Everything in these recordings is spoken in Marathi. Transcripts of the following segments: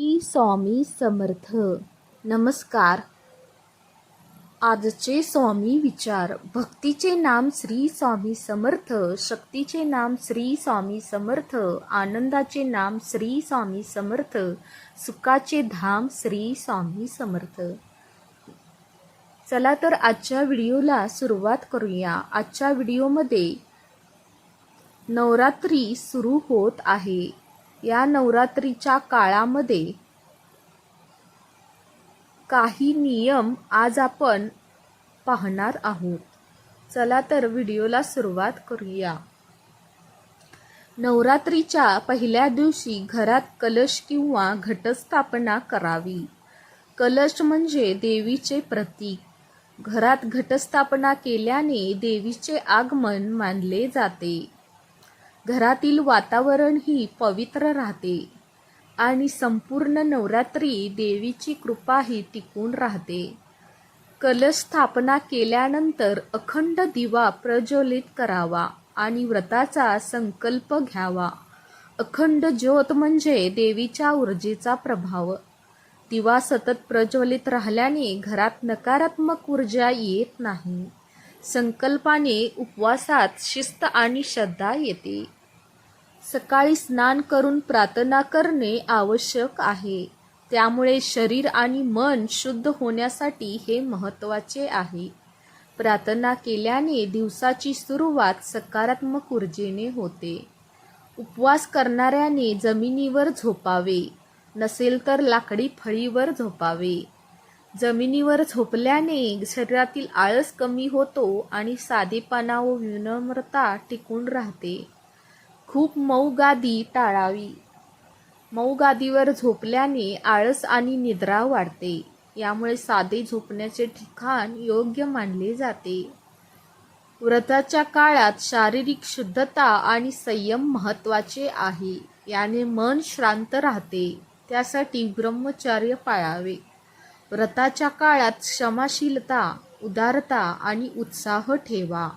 श्री स्वामी समर्थ. नमस्कार. आजचे स्वामी विचार. भक्तीचे नाम श्री स्वामी समर्थ शक्तीचे नाम श्री स्वामी समर्थ आनंदाचे नाम श्री स्वामी समर्थ सुखाचे धाम श्री स्वामी समर्थ. चला तर आजच्या व्हिडिओला सुरुवात करूया. आजच्या व्हिडिओमध्ये नवरात्री सुरू होत आहे. या नवरात्रीच्या काळामध्ये काही नियम आज आपण पाहणार आहोत. चला तर व्हिडिओला सुरुवात करूया. नवरात्रीच्या पहिल्या दिवशी घरात कलश किंवा घटस्थापना करावी. कलश म्हणजे देवीचे प्रतीक. घरात घटस्थापना केल्याने देवीचे आगमन मानले जाते. घरातील वातावरणही पवित्र राहते आणि संपूर्ण नवरात्री देवीची कृपाही टिकून राहते. कलश स्थापना केल्यानंतर अखंड दिवा प्रज्वलित करावा आणि व्रताचा संकल्प घ्यावा. अखंड ज्योत म्हणजे देवीच्या ऊर्जेचा प्रभाव. दिवा सतत प्रज्वलित राहिल्याने घरात नकारात्मक ऊर्जा येत नाही. संकल्पाने उपवासात शिस्त आणि श्रद्धा येते. सकाळी स्नान करून प्रार्थना करणे आवश्यक आहे. त्यामुळे शरीर आणि मन शुद्ध होण्यासाठी हे महत्त्वाचे आहे. प्रार्थना केल्याने दिवसाची सुरुवात सकारात्मक ऊर्जेने होते. उपवास करणाऱ्याने जमिनीवर झोपावे. नसेल तर लाकडी फळीवर झोपावे. जमिनीवर झोपल्याने शरीरातील आळस कमी होतो आणि साधेपणा व विनम्रता टिकून राहते. खूप मऊ गादी टाळावी. मऊ गादीवर झोपल्याने आळस आणि निद्रा वाढते. यामुळे साधे झोपण्याचे ठिकाण योग्य मानले जाते. व्रताच्या काळात शारीरिक शुद्धता आणि संयम महत्त्वाचे आहे. याने मन शांत राहते. त्यासाठी ब्रह्मचर्य पाळावे. व्रताच्या काळात क्षमाशीलता उदारता आणि उत्साह ठेवा.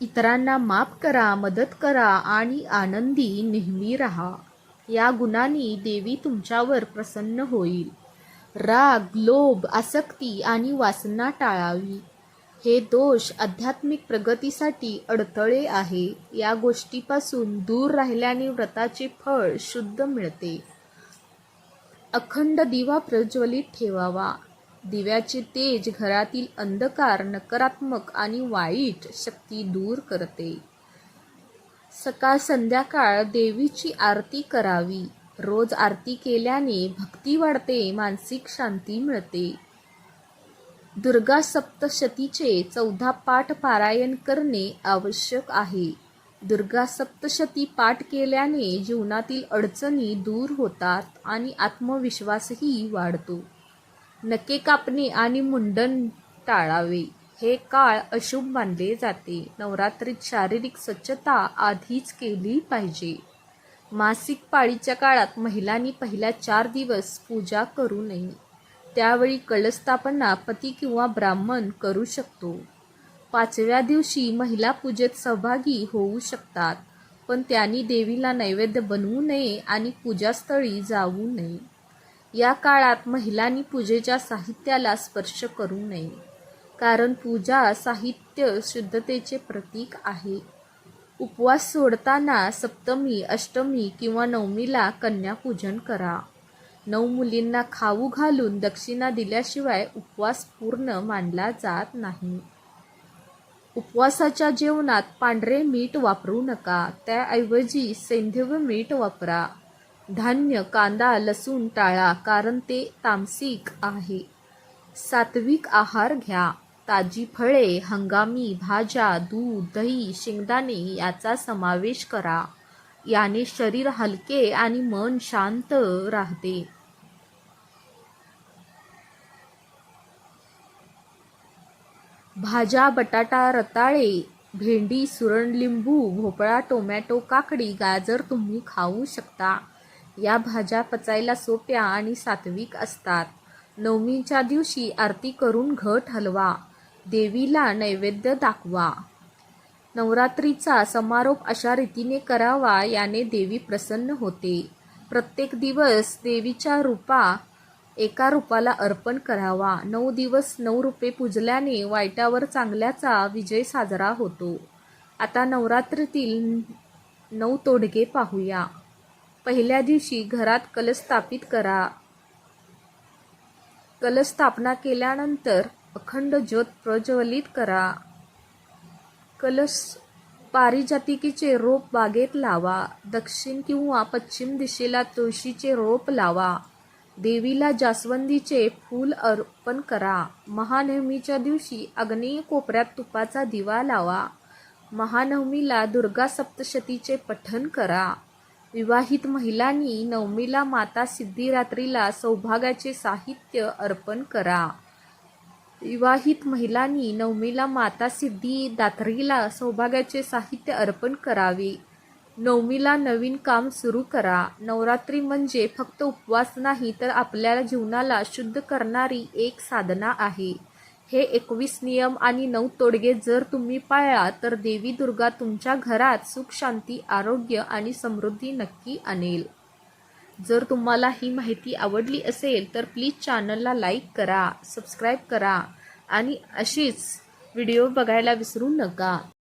इतरांना माफ करा मदत करा आणि आनंदी नेहमी राहा. या गुणांनी देवी तुमच्यावर प्रसन्न होईल. राग लोभ आसक्ती आणि वासना टाळावी. हे दोष आध्यात्मिक प्रगतीसाठी अडथळे आहे. या गोष्टीपासून दूर राहिल्याने व्रताचे फळ शुद्ध मिळते. अखंड दिवा प्रज्वलित ठेवावा. दिव्याचे तेज घरातील अंधकार नकारात्मक आणि वाईट शक्ती दूर करते. सकाळ संध्याकाळ देवीची आरती करावी. रोज आरती केल्याने भक्ती वाढते मानसिक शांती मिळते. दुर्गा सप्तशतीचे चौदा पाठ पारायण करणे आवश्यक आहे. दुर्गा सप्तशती पाठ केल्याने जीवनातील अडचणी दूर होतात आणि आत्मविश्वासही वाढतो. नके कापणे आणि मुंडन टाळावे हे काळ अशुभ मानले जाते. नवरात्रीत शारीरिक स्वच्छता आधीच केली पाहिजे. मासिक पाळीच्या काळात महिलांनी पहिल्या चार दिवस पूजा करू नये. त्यावेळी कलस्थापना पती किंवा ब्राह्मण करू शकतो. पाचव्या दिवशी महिला पूजेत सहभागी होऊ शकतात पण त्यांनी देवीला नैवेद्य बनवू नये आणि पूजास्थळी जाऊ नये. या काळात महिलांनी पूजेच्या साहित्याला स्पर्श करू नये कारण पूजा साहित्य शुद्धतेचे प्रतीक आहे. उपवास सोडताना सप्तमी अष्टमी किंवा नवमीला कन्यापूजन करा. नऊ मुलींना खाऊ घालून दक्षिणा दिल्याशिवाय उपवास पूर्ण मानला जात नाही. उपवासाच्या जेवणात पांढरे मीठ वापरू नका. त्याऐवजी सेंधव मीठ वापरा. धान्य कांदा लसूण टाळा कारण ते तामसिक आहे. सात्विक आहार घ्या. ताजी फळे हंगामी भाज्या दूध दही शेंगदाणे याचा समावेश करा. याने शरीर हलके आणि मन शांत राहते. भाज्या बटाटा रताळे भेंडी सुरण लिंबू भोपळा टोमॅटो काकडी गाजर तुम्ही खाऊ शकता. या भाज्या पचायला सोप्या आणि सात्विक असतात. नवमीच्या दिवशी आरती करून घट हलवा. देवीला नैवेद्य दाखवा. नवरात्रीचा समारोप अशा रीतीने करावा याने देवी प्रसन्न होते. प्रत्येक दिवस देवीच्या रूपा एका रूपाला अर्पण करावा. नऊ दिवस नऊ रुपे पूजल्याने वाईटावर चांगल्याचा विजय साजरा होतो. आता नवरात्रीतील नऊ तोडगे पाहूया. पहिल्या दिवशी घरात कलश स्थापित करा. कलश स्थापना केल्यानंतर अखंड ज्योत प्रज्वलित करा. कलश पारिजातिकीचे रोप बागेत लावा. दक्षिण किंवा पश्चिम दिशेला तुळशीचे रोप लावा. देवीला जास्वंदीचे फूल अर्पण करा. महानवमीच्या दिवशी अग्नेय कोपऱ्यात तुपाचा दिवा लावा. महानवमीला दुर्गा सप्तशतीचे पठण करा. विवाहित महिलांनी नवमीला माता सिद्धिरात्रीला सौभाग्याचे साहित्य अर्पण करा. विवाहित महिलांनी नवमीला माता सिद्धी दात्रीला सौभाग्याचे साहित्य अर्पण करावे. नवमीला नवीन काम सुरू करा. नवरात्री म्हणजे फक्त उपवास नाही तर आपल्या जीवनाला शुद्ध करणारी एक साधना आहे. हे एकवीस नियम आणि नऊ तोडगे जर तुम्ही पाळला तर देवी दुर्गा तुमच्या घरात सुख शांती आरोग्य आणि समृद्धी नक्की आणेल. जर तुम्हाला ही माहिती आवडली असेल तर प्लीज चॅनलला लाईक करा सबस्क्राईब करा आणि अशीच व्हिडिओ बघायला विसरू नका.